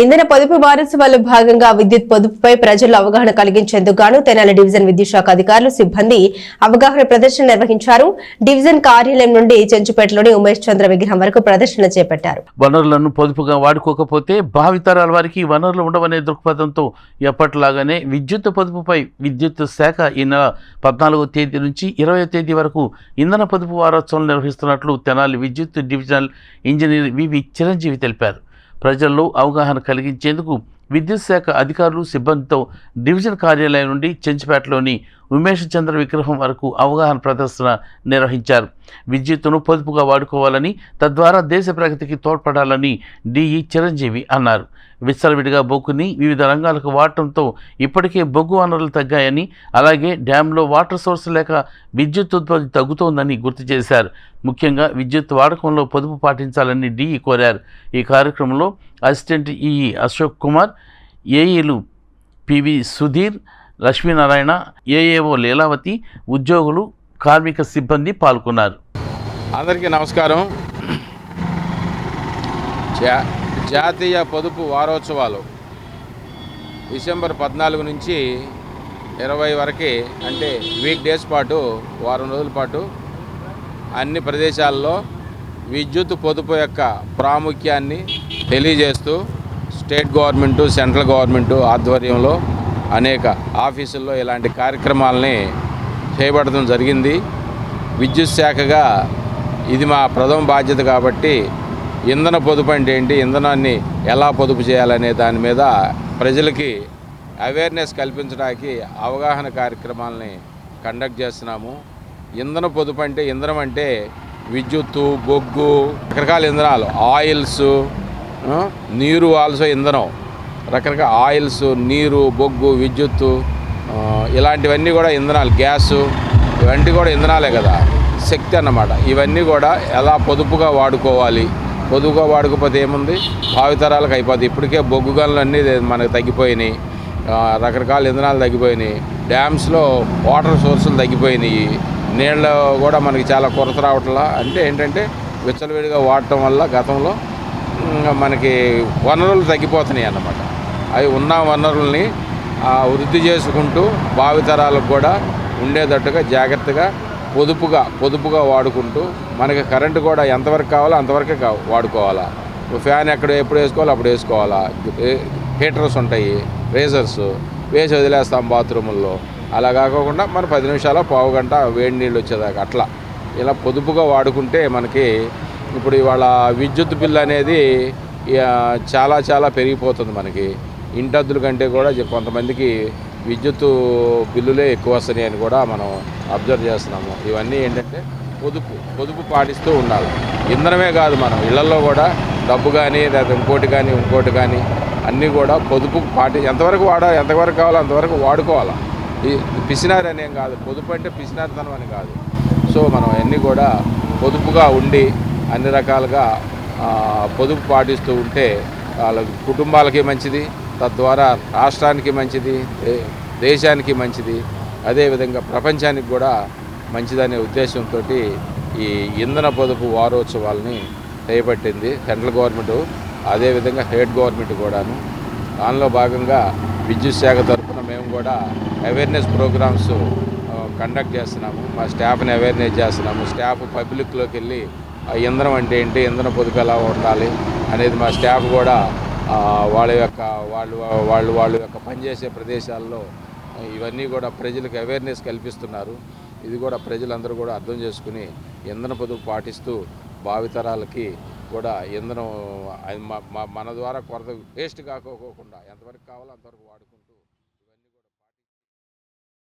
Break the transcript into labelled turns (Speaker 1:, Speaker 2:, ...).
Speaker 1: ఇంధన పొదుపు వారోత్సవాల్లో భాగంగా విద్యుత్ పొదుపుపై ప్రజల్లో అవగాహన కలిగించేందుకు గాను తెనాలి డివిజన్ విద్యుత్ శాఖ అధికారులు సిబ్బంది అవగాహన ప్రదర్శన నిర్వహించారు. డివిజన్ కార్యాలయం నుండి చెంచుపేటలోని ఉమేష్ చంద్ర విగ్రహం వరకు ప్రదర్శన చేపట్టారు.
Speaker 2: వనరులను పొదుపుగా వాడుకోకపోతే భావితరాల వారికి వనరులు ఉండవనే దృక్పథంతో ఎప్పటిలాగానే విద్యుత్ పొదుపుపై విద్యుత్ శాఖ ఈ నెల పద్నాలుగో తేదీ నుంచి ఇరవై తేదీ వరకు ఇంధన పొదుపు వారోత్సవం నిర్వహిస్తున్నట్లు తెనాలి విద్యుత్ డివిజనల్ ఇంజనీర్ వివి చిరంజీవి తెలిపారు. ప్రజల్లో అవగాహన కలిగించేందుకు విద్యుత్ శాఖ అధికారులు సిబ్బందితో డివిజన్ కార్యాలయం నుండి చెంచిపేటలోని ఉమేష్ చంద్ర విగ్రహం వరకు అవగాహన ప్రదర్శన నిర్వహించారు. విద్యుత్తును పొదుపుగా వాడుకోవాలని తద్వారా దేశ ప్రగతికి తోడ్పడాలని డిఈ చిరంజీవి అన్నారు. విచ్చలవిడిగా బొగ్గుని వివిధ రంగాలకు వాడటంతో ఇప్పటికే బొగ్గు వనరులు తగ్గాయని అలాగే డ్యాంలో వాటర్ సోర్స్ లేక విద్యుత్ ఉత్పత్తి తగ్గుతోందని గుర్తు చేశారు. ముఖ్యంగా విద్యుత్ వాడకంలో పొదుపు పాటించాలని డిఈ కోరారు. ఈ కార్యక్రమంలో అసిస్టెంట్ ఈఈ అశోక్ కుమార్ ఏఈలు పివి సుధీర్ లక్ష్మీనారాయణ ఏఏఓ లీలావతి ఉద్యోగులు కార్మిక సిబ్బంది పాల్గొన్నారు.
Speaker 3: అందరికీ నమస్కారం. జా జాతీయ పొదుపు వారోత్సవాలు డిసెంబర్ పద్నాలుగు నుంచి ఇరవై వరకు అంటే వీక్ డేస్ పాటు వారం రోజుల పాటు అన్ని ప్రదేశాల్లో విద్యుత్ పొదుపు యొక్క ప్రాముఖ్యాన్ని తెలియజేస్తూ స్టేట్ గవర్నమెంటు సెంట్రల్ గవర్నమెంటు ఆధ్వర్యంలో అనేక ఆఫీసుల్లో ఇలాంటి కార్యక్రమాలని చేయబడటం జరిగింది. విద్యుత్ శాఖగా ఇది మా ప్రథమ బాధ్యత కాబట్టి ఇంధన పొదుపు అంటే ఏంటి ఇంధనాన్ని ఎలా పొదుపు చేయాలనే దాని మీద ప్రజలకి అవేర్నెస్ కల్పించడానికి అవగాహన కార్యక్రమాలని కండక్ట్ చేస్తున్నాము. ఇంధన పొదుపు అంటే ఇంధనం అంటే విద్యుత్తు బొగ్గు రకరకాల ఇంధనాలు ఆయిల్స్ నీరు ఆల్సో ఇంధనం రకరకాల ఆయిల్స్ నీరు బొగ్గు విద్యుత్తు ఇలాంటివన్నీ కూడా ఇంధనాలు గ్యాసు ఇవన్నీ కూడా ఇంధనాలే కదా శక్తి అన్నమాట. ఇవన్నీ కూడా ఎలా పొదుపుగా వాడుకోవాలి? పొదుపుగా వాడుకోకపోతే ఏముంది? భావితరాలకు అయిపోతుంది ఇప్పటికే బొగ్గు గనులు అన్నీ మనకు తగ్గిపోయినాయి. రకరకాల ఇంధనాలు తగ్గిపోయినాయి. డ్యామ్స్లో వాటర్ సోర్సులు తగ్గిపోయినాయి. నీళ్ళు కూడా మనకి చాలా కొరత రావట్లా అంటే ఏంటంటే విచ్చలవిడిగా వాడటం వల్ల గతంలో మనకి వనరులు తగ్గిపోతున్నాయి అన్నమాట. అవి ఉన్న వనరుల్ని వృద్ధి చేసుకుంటూ భావితరాలకు కూడా ఉండేటట్టుగా జాగ్రత్తగా పొదుపుగా పొదుపుగా వాడుకుంటూ మనకి కరెంటు కూడా ఎంతవరకు కావాలో అంతవరకే కా వాడుకోవాలా. ఫ్యాన్ ఎక్కడ ఎప్పుడు వేసుకోవాలో అప్పుడు వేసుకోవాలా. హీటర్స్ ఉంటాయి రేజర్స్ వేసి వదిలేస్తాం బాత్రూముల్లో. అలా కాకుండా మనం పది నిమిషాలు పావు గంట వేడి నీళ్ళు వచ్చేదాకా అట్లా. ఇలా పొదుపుగా వాడుకుంటే మనకి ఇప్పుడు ఇవాళ విద్యుత్ బిల్ అనేది చాలా చాలా పెరిగిపోతుంది మనకి. ఇంటద్దుల కంటే కూడా కొంతమందికి విద్యుత్ బిల్లులే ఎక్కువ వస్తున్నాయి అని కూడా మనం అబ్జర్వ్ చేస్తున్నాము. ఇవన్నీ ఏంటంటే పొదుపు పొదుపు పాటిస్తూ ఉండాలి. ఇంధనమే కాదు మనం ఇళ్ళలో కూడా డబ్బు కానీ లేదా ఇంకోటి కానీ ఇంకోటి కానీ అన్నీ కూడా పొదుపు పాటి ఎంతవరకు వాడాలి ఎంతవరకు కావాలో అంతవరకు వాడుకోవాలి. ఈ పిసినారి అనేం కాదు పొదుపు అంటే పిసినారితనం అని కాదు. సో మనం అన్నీ కూడా పొదుపుగా ఉండి అన్ని రకాలుగా పొదుపు పాటిస్తూ ఉంటే వాళ్ళ కుటుంబాలకి మంచిది తద్వారా రాష్ట్రానికి మంచిది దేశానికి మంచిది. అదేవిధంగా ప్రపంచానికి కూడా మంచిదనే ఉద్దేశంతో ఈ ఇంధన పొదుపు వారోత్సవాల్ని చేపట్టింది సెంట్రల్ గవర్నమెంట్ అదేవిధంగా స్టేట్ గవర్నమెంట్ కూడాను. దానిలో భాగంగా విద్యుత్ శాఖ తరఫున మేము కూడా అవేర్నెస్ ప్రోగ్రామ్స్ కండక్ట్ చేస్తున్నాము. మా స్టాఫ్ని అవేర్నెస్ చేస్తున్నాము. స్టాఫ్ పబ్లిక్లోకి వెళ్ళి ఇంధనం అంటే ఏంటి? ఇంధన పొదుపు ఎలా ఉండాలి అనేది మా స్టాఫ్ కూడా వాళ్ళ యొక్క వాళ్ళు వాళ్ళు వాళ్ళ యొక్క పనిచేసే ప్రదేశాల్లో ఇవన్నీ కూడా ప్రజలకు అవేర్నెస్ కల్పిస్తున్నారు. ఇది కూడా ప్రజలందరూ కూడా అర్థం చేసుకుని ఇంధన పొదుపు పాటిస్తూ భావితరాలకి కూడా ఇంధనం అది మన ద్వారా కొరత వేస్ట్ కాకోకుండా ఎంతవరకు కావాలో అంతవరకు వాడుకుంటూ